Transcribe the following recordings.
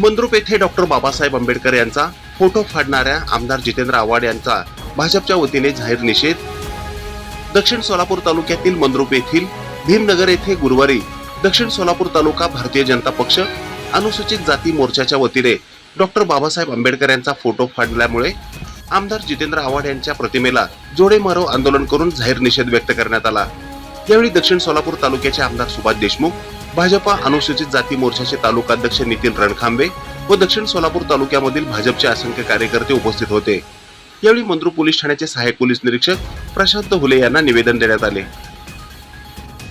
मंद्रुप येथे डॉक्टर बाबासाहेब आंबेडकर यांचा फोटो फाडणाऱ्या आमदार जितेंद्र आव्हाड यांचा भाजपच्या वतीने जाहीर निषेध. दक्षिण सोलापूर तालुक्यातील मंद्रुप येथील भीमनगर येथे गुरुवारी दक्षिण सोलापूर तालुका भारतीय जनता पक्ष अनुसूचित जाती मोर्चाच्या वतीने डॉक्टर बाबासाहेब आंबेडकर यांचा फोटो फाडल्यामुळे आमदार जितेंद्र आव्हाड यांच्या प्रतिमेला जोडे मारो आंदोलन करून जाहीर निषेध व्यक्त करण्यात आला. यावेळी दक्षिण सोलापूर तालुक्याचे आमदार सुभाष देशमुख भाजपा अनुसूचित जाती मोर्चाचे तालुकाध्यक्ष नितीन रणखांबे व दक्षिण सोलापूर तालुक्यामधील भाजपचे असंख्य कार्यकर्ते उपस्थित होते. यावेळी मंद्रू पोलीस ठाण्याचे सहाय्यक पोलीस निरीक्षक प्रशांत हुले यांना निवेदन देण्यात आले.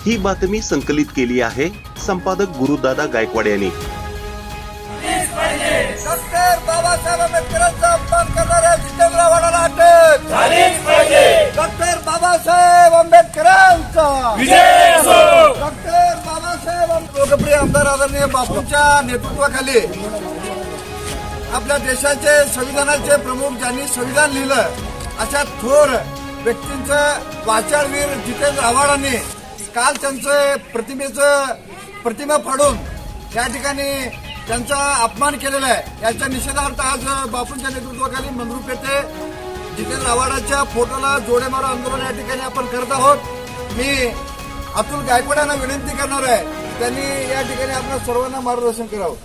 ही बातमी संकलित केली आहे संपादक गुरुदादा गायकवाड यांनी. बाबासाहेब आंबेडकरांचा अपमान करणाऱ्या आदरणीय बापूंच्या नेतृत्वाखाली आपल्या देशाचे संविधानाचे प्रमुख ज्यांनी संविधान लिहिलं अशा थोर व्यक्तींचं वाचाळवीर जितेंद्र आव्हाडांनी काल त्यांचं प्रतिमेचं प्रतिमा फाडून या ठिकाणी त्यांचा अपमान केलेला आहे. याच्या निषेधार्थ आज बापूंच्या नेतृत्वाखाली मंगरूप येथे जितेंद्र आव्हाडांच्या फोटोला जोडे मारो आंदोलन या ठिकाणी आपण करत आहोत. मी अतुल गायकवाडांना विनंती करणार आहे त्यांनी या ठिकाणी आपल्या सर्वांना मार्गदर्शन करावं.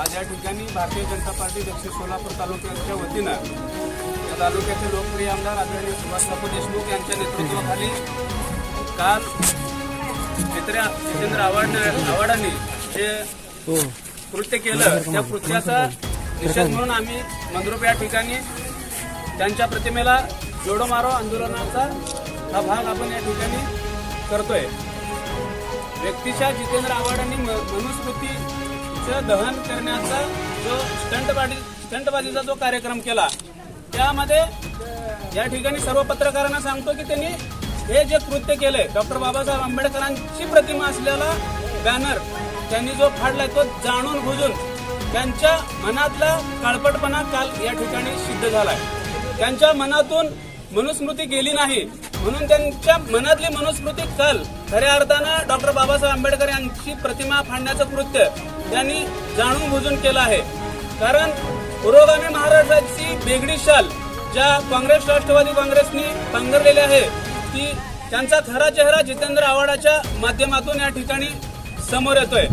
आज या ठिकाणी भारतीय जनता पार्टी दक्षिण सोलापूर तालुक्याच्या वतीनं या तालुक्याचे लोकप्रिय आमदार आदरणीय सुभाषबाबू देशमुख यांच्या नेतृत्वाखाली काल जितेंद्र जितेंद्र आव्हाड आव्हाडांनी जे कृत्य केलं त्या कृत्याचा निषेध म्हणून आम्ही मंद्रुप या ठिकाणी त्यांच्या प्रतिमेला जोडो मारो आंदोलनाचा हा भाग आपण या ठिकाणी करतोय. व्यक्तीच्या जितेंद्र आव्हाडांनी म- मनुस्मृतीचं दहन करण्याचा जो स्टंटबाजी स्टंटबाजीचा जो कार्यक्रम केला त्यामध्ये या ठिकाणी सर्व पत्रकारांना सांगतो की त्यांनी हे जे कृत्य केले डॉक्टर बाबासाहेब आंबेडकरांची प्रतिमा असलेला बॅनर त्यांनी जो फाडलाय तो जाणून बुजून त्यांच्या मनातला काळपटपणा काल या ठिकाणी सिद्ध झालाय. त्यांच्या मनातून मनुस्मृती गेली नाही. म्हणून त्यांच्या मनातली मनुस्मृती कल खऱ्या अर्थानं डॉक्टर बाबासाहेब आंबेडकर यांची प्रतिमा फाडण्याचं कृत्य त्यांनी जाणून बुजून केलं आहे. कारण पुरोगामी महाराष्ट्राची बेगडी शाल ज्या काँग्रेस राष्ट्रवादी काँग्रेसनी पांघरलेली आहे ती त्यांचा खरा चेहरा जितेंद्र आव्हाडाच्या माध्यमातून या ठिकाणी समोर येतोय.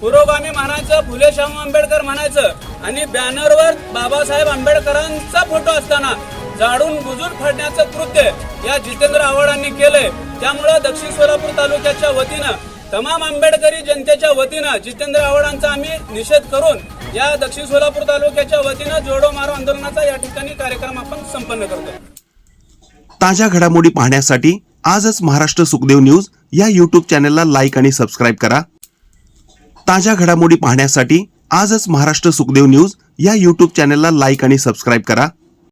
पुरोगामी म्हणायचं फुले शाहू आंबेडकर म्हणायचं आणि बॅनरवर बाबासाहेब आंबेडकरांचा फोटो असताना जाडून बुजून फाडण्याचं कृत्य या जितेंद्र आव्हाडांनी केलंय. त्यामुळं दक्षिण सोलापूर तालुक्याच्या वतीनं तमाम आंबेडकरी जनतेच्या वतीनं जितेंद्र आव्हाडांचा आम्ही निषेध करून या दक्षिण सोलापूर तालुक्याच्या वतीनं जोडो मारो आंदोलनाचा या ठिकाणी कार्यक्रम आपण संपन्न करतो ताज्या घडामोडी पाहण्यासाठी आजच महाराष्ट्र सुखदेव न्यूज या यूट्यूब चॅनलला लाईक आणि सबस्क्राईब करा. ताज्या घडामोडी पाहण्यासाठी आजच महाराष्ट्र सुखदेव न्यूज या यूट्यूब चॅनलला लाईक आणि सबस्क्राईब करा.